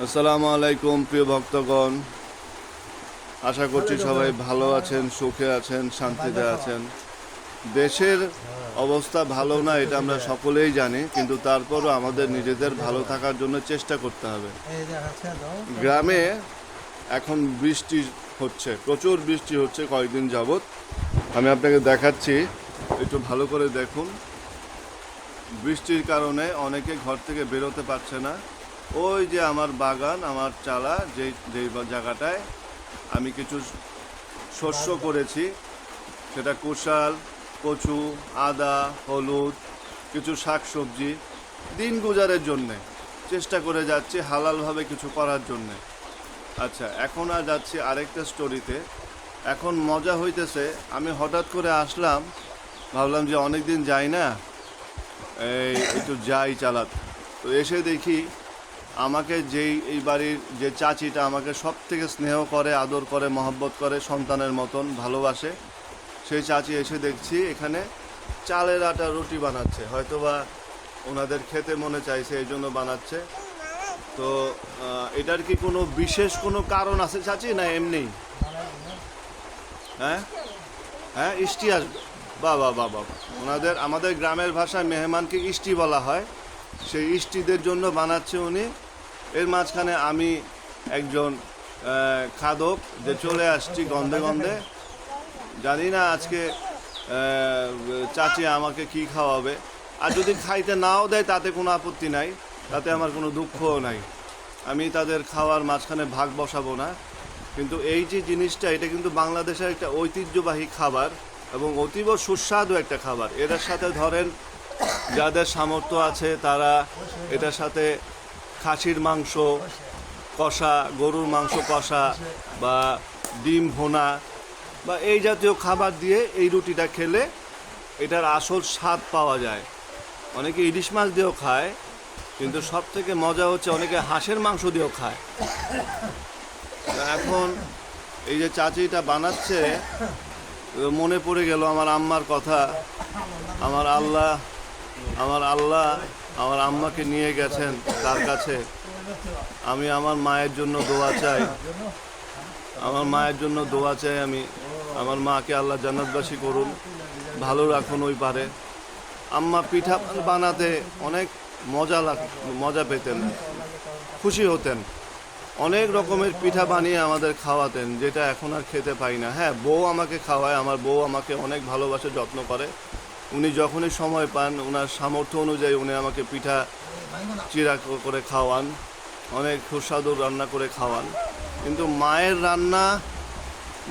আসসালামু আলাইকুম প্রিয় ভক্তগণ। আশা করছি সবাই ভালো আছেন সুখে আছেন শান্তিতে আছেন। দেশের অবস্থা ভালো না এটা আমরা সকলেই জানি কিন্তু তারপরও আমাদের নিজেদের ভালো থাকার জন্য চেষ্টা করতে হবে। গ্রামে এখন বৃষ্টি হচ্ছে প্রচুর বৃষ্টি হচ্ছে কয়েকদিন যাবৎ। আমি আপনাকে দেখাচ্ছি একটু ভালো করে দেখুন। বৃষ্টির কারণে অনেকে ঘর থেকে বেরোতে পারছে না। ওই যে আমার বাগান আমার চালা যে যেই জায়গাটায় আমি কিছু শস্য করেছি সেটা কুশাল কচু আদা হলুদ কিছু শাক সবজি দিন গুজারের জন্যে। চেষ্টা করে যাচ্ছি হালালভাবে কিছু করার জন্যে। আচ্ছা এখন আর যাচ্ছি আরেকটা স্টোরিতে। এখন মজা হইতেছে আমি হঠাৎ করে আসলাম ভাবলাম যে অনেক দিন যাই না। এই একটু যাই চালাত। তো এসে দেখি আমাকে যেই এই বাড়ির যে চাচিটা আমাকে সব থেকে স্নেহ করে, আদর করে, মহব্বত করে, সন্তানের মতন ভালোবাসে, সেই চাচি এসে দেখছি এখানে চালের আটা রুটি বানাচ্ছে। হয়তোবা ওনাদের খেতে মনে চাইছে, এই জন্য বানাচ্ছে। তো এটার কি কোনো বিশেষ কোনো কারণ আছে চাচি, না এমনি? হ্যাঁ? হ্যাঁ ইষ্টি আসবে বা বা বা বা ওনাদের, আমাদের গ্রামের ভাষায় মেহমানকে ইষ্টি বলা হয়। সেই ইষ্টিদের জন্য বানাচ্ছে উনি এর মাঝখানে আমি একজন খাদক যে চলে আসছি গন্ধে গন্ধে। জানি না আজকে চাচি আমাকে কি খাওয়াবে। আর যদি খাইতে নাও দেয়, তাতে কোনো আপত্তি নাই। তাতে আমার কোনো দুঃখও নাই। আমি তাদের খাওয়ার মাঝখানে ভাগ বসাবো না। কিন্তু এই যে জিনিসটা, এটা কিন্তু বাংলাদেশের একটা ঐতিহ্যবাহী খাবার এবং অতীব সুস্বাদু একটা খাবার। এটার সাথে ধরেন, যাদের সামর্থ্য আছে, তারা এটার সাথে খাসির মাংস কষা, গরুর মাংস কষা বা ডিম ভোনা বা এই জাতীয় খাবার দিয়ে এই রুটিটা খেলে এটার আসল স্বাদ পাওয়া যায়। অনেকে ইলিশ মাছ দিয়েও খায়, কিন্তু সব থেকে মজা হচ্ছে অনেকে হাঁসের মাংস দিয়েও খায়। এখন এই যে চাচিটা বানাচ্ছে, মনে পড়ে গেল আমার আম্মার কথা, আমার আল্লাহ আমার আল্লাহ আমার আম্মাকে নিয়ে গেছেন তার কাছে। আমি আমার মায়ের জন্য দোয়া চাই। আমার মায়ের জন্য দোয়া চাই আমি। আমার মাকে আল্লাহ জান্নাতবাসী করুন। ভালো রাখুন ওই পারে। আম্মা পিঠা বানাতে অনেক মজা লাগ, মজা পেতেন। খুশি হতেন। অনেক রকমের পিঠা বানিয়ে আমাদের খাওয়াতেন, যেটা এখন আর খেতে পাই না। হ্যাঁ বউ আমাকে খাওয়ায়। আমার বউ আমাকে অনেক ভালোবাসে, যত্ন করে। উনি যখনই সময় পান ওনার সামর্থ্য অনুযায়ী উনি আমাকে পিঠা চিরা করে খাওয়ান অনেক সুস্বাদু রান্না করে খাওয়ান। কিন্তু মায়ের রান্না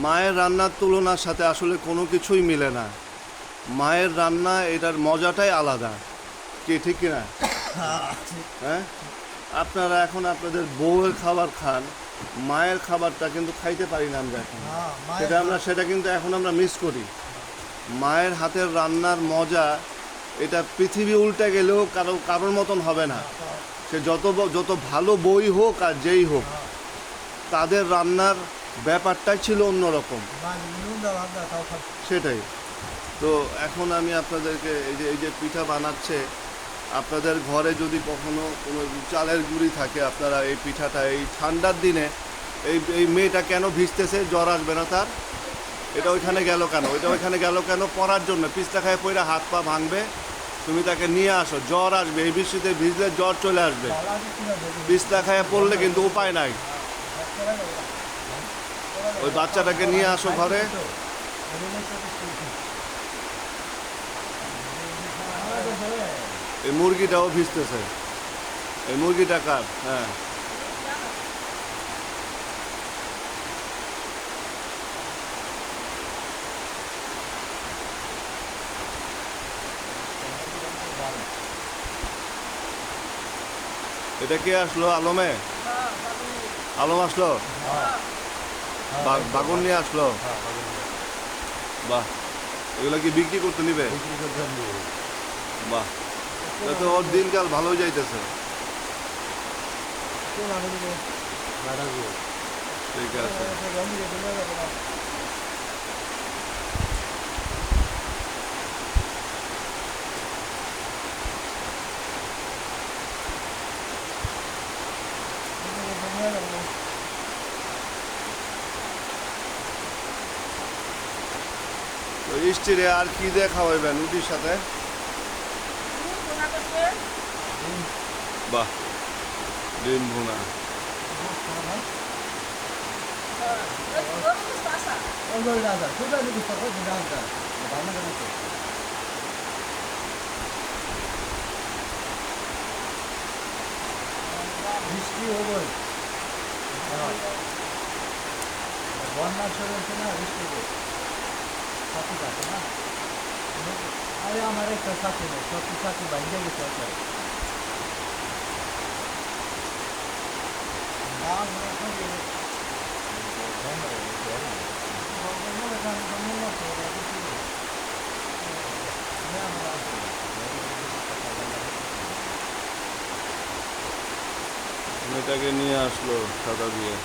মায়ের রান্নার তুলনার সাথে আসলে কোনো কিছুই মিলে না। মায়ের রান্না এটার মজাটাই আলাদা। কি ঠিক কিনা হ্যাঁ? আপনারা এখন আপনাদের বউয়ের খাবার খান মায়ের খাবারটা কিন্তু খাইতে পারি না আমরা এখন। হ্যাঁ সেটা আমরা সেটা কিন্তু এখন আমরা মিস করি। মায়ের হাতের রান্নার মজা, এটা পৃথিবী উল্টে গেলেও কারও, কারোর মতন হবে না। সে যত যত ভালো বই হোক আর যেই হোক, তাদের রান্নার ব্যাপারটাই ছিল অন্যরকম। সেটাই। তো এখন আমি আপনাদেরকে এই যে এই যে পিঠা বানাচ্ছে, আপনাদের ঘরে যদি কখনো কোনো চালের গুঁড়ি থাকে, আপনারা এই পিঠাটা এই ঠান্ডার দিনে, এই এই মেয়েটা কেন ভিজতেছে? জ্বর আসবে না তার? এটা ওইখানে গেল কেন? এটা ওইখানে গেল কেন? পড়ার জন্য। পিস্তা খায় পইরা হাত পা ভাঙবে। তুমি তাকে নিয়ে আসো। জ্বর আসবে। এই বৃষ্টিতে ভিজলে জ্বর চলে আসবে। পিস্তা খায় পড়লে কিন্তু উপায় নাই। ওই বাচ্চাটাকে নিয়ে আসো ঘরে। এই মুরগিটাও ভিজতেছে। এই মুরগিটা কার? হ্যাঁ। এটা কে আসলো? আলমে? আলম আসলো? বাগুন নিয়ে আসলো? বাহ, এগুলো কি বিক্রি করতে নিবে? বাহ তো ওর দিনকাল ভালোই যাইতেছে। ঠিক আছে। তো ইষ্টিরে আর কি দিয়ে খাওয়াইবেন রুটির সাথে বাহ ডিম ভুনা Ondo ilaza. Kuda ni gusto ko ginagawa. Tama ka na to. বৃষ্টি হবই বন্যা শুরু না বৃষ্টি হবে সাথী আছে না আরে আমার একটা সাথী নেই সত্যি সাথী বাইরে গেছে হচ্ছে মেয়েটাকে নিয়ে আসলো সাদা দিয়ে।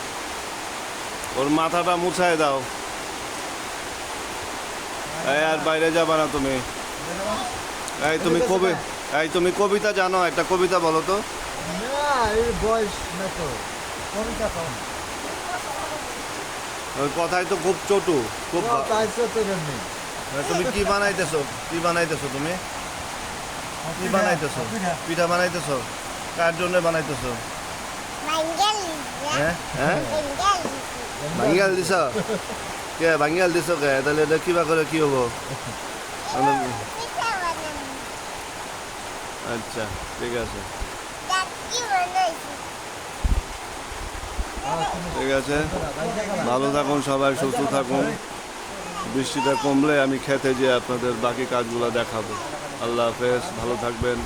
ওর মাথাটা মুছায় দাও। এই আর বাইরে যাবা না তুমি। এই তুমি কবি এই তুমি কবিতা জানো একটা কবিতা বলো তো। না এই বয়স না তো কবিতা কম। ওই কথাই তো খুব চটু খুব জন্যে। তুমি কি বানাইতেছো? কি বানাইতেছো তুমি? কি বানাইতেছো? পিঠা। বানাইতেছো? কার জন্য বানাইতেছো? হ্যাঁ হ্যাঁ। ভাঙ্গিয়াল দিছ কে ভাঙ্গিয়াল দিছ কে? তাহলে এটা কিবা করে কি হব? আচ্ছা ঠিক আছে। ঠিক আছে। ভালো থাকুন সবাই, সুস্থ থাকুন। বৃষ্টিটা কমলে আমি খেতে যেয়ে আপনাদের বাকি কাজগুলো দেখাবো। আল্লাহ হাফেজ, ভালো থাকবেন।